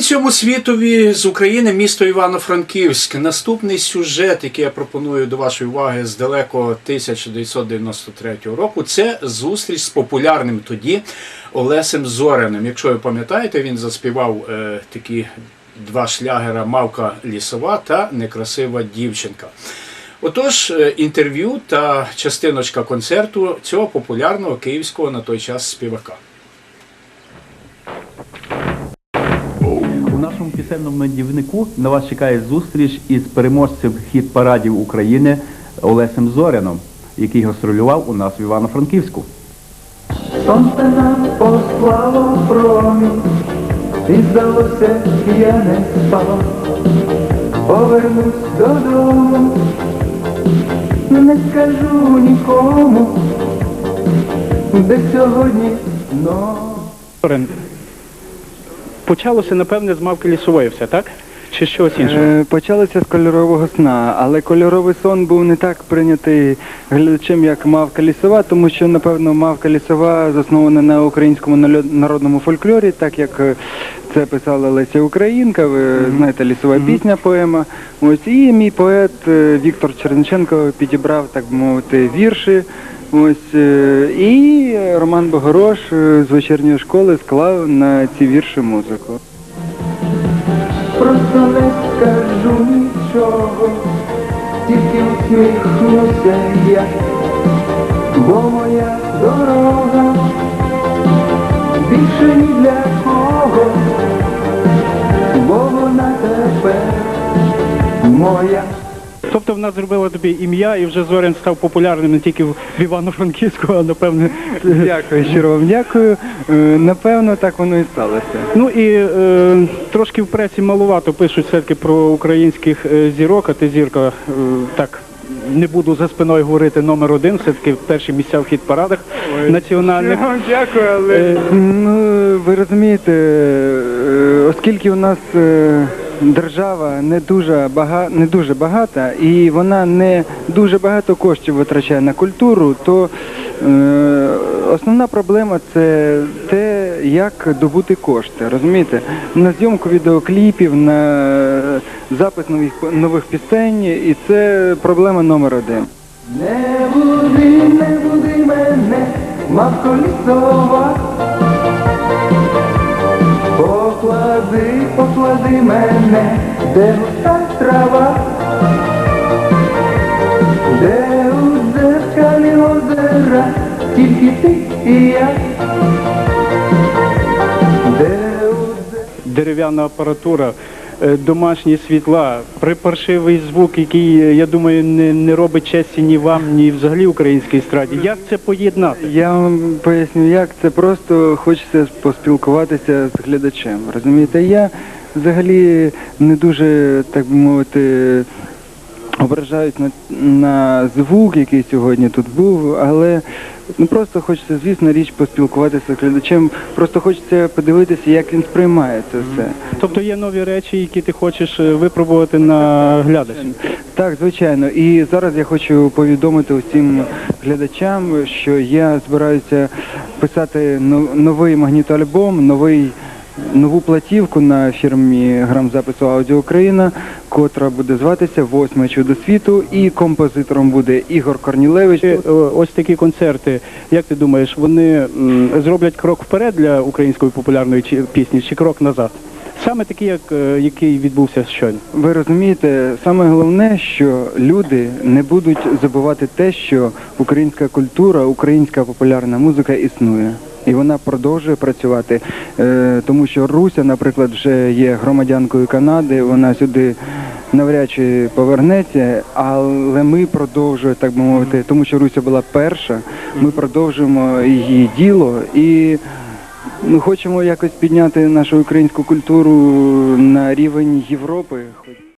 Всьому світові з України, місто Івано-Франківськ. Наступний сюжет, який я пропоную до вашої уваги з далекого 1993 року, це зустріч з популярним тоді Олесем Зоряним. Якщо ви пам'ятаєте, він заспівав е, такі два шлягера Мавка лісова та Некрасива дівчинка. Отож, е, інтерв'ю та частиночка концерту цього популярного київського на той час співака. У нашому пісенному дівнику на вас чекає зустріч із переможцем хіт парадів України Олесем Зоряном, який гастролював у нас в Івано-Франківську. Сонце нам послало промінь, і здалося, я не спав. Повернусь додому, не скажу нікому, де сьогодні но. Почалося, напевне, з мавки лісової все, так? Чи з чогось іншого? Е, Почалося з кольорового сна, але кольоровий сон був не так прийнятий глядачем, як мавка лісова, тому що, напевно, мавка лісова заснована на українському народному фольклорі, так як е, це писала Леся Українка, ви знаєте, лісова пісня, поема. Ось і мій поет е, Віктор Черниченко підібрав, так би мовити, вірші. Ось е, і Роман Богорош е, з вечірньої школи склав на ці вірші музику. Просто не скажу нічого, тільки усміхнуся я, бо моя дорога більше ні для кого, бо вона тепер моя. Тобто вона зробила тобі ім'я і вже Зорин став популярним не тільки в Івано-Франківську, а напевне. Дякую, щиро вам дякую. Е, Напевно, так воно і сталося. Ну і е, трошки в пресі малувато пишуть все-таки про українських е, зірок, а ти зірка е, так. Не буду за спиною говорити номер один, все-таки перші місця в хіт-парадах національних. Я вам дякую, але Е, ну ви розумієте, е, оскільки у нас е, держава не дуже бага, не дуже багата, і вона не дуже багато коштів витрачає на культуру, то е, основна проблема це те, як добути кошти. Розумієте, на зйомку відеокліпів, на запис нових нових пісень, і це проблема номер один. Не буди, не буди мене, мавко лісова. Поклади, поклади мене, де густа трава, де у дзеркалі озера, тільки ти і я. Де у дерев'яна апаратура, домашні світла, припаршивий звук, який, е, я думаю, не, не робить честі ні вам, ні взагалі українській страді. Як це поєднати? Я вам поясню, як це просто хочеться поспілкуватися з глядачем. Розумієте, я взагалі не дуже, так би мовити, ображаюсь на, на звук, який сьогодні тут був, але ну просто хочеться, звісно, річ поспілкуватися з глядачем. Просто хочеться подивитися, як він сприймає це все. Тобто є нові речі, які ти хочеш е, випробувати на глядача. Так, звичайно. І зараз я хочу повідомити усім глядачам, що я збираюся писати новий магнітоальбом, новий. Нову платівку на фірмі грамзапису Аудіо Україна, котра буде зватися Восьме чудо світу, і композитором буде Ігор Корнілевич. Е, Ось такі концерти, як ти думаєш, вони зроблять крок вперед для української популярної пісні чи крок назад? Саме такий, як, е, який відбувся щойно. Ви розумієте, саме головне, що люди не будуть забувати те, що українська культура, українська популярна музика існує. І вона продовжує працювати, Е, тому що Руся, наприклад, вже є громадянкою Канади, вона сюди навряд чи повернеться, але ми продовжуємо, так би мовити, тому що Руся була перша, ми продовжуємо її діло і ну, хочемо якось підняти нашу українську культуру на рівень Європи.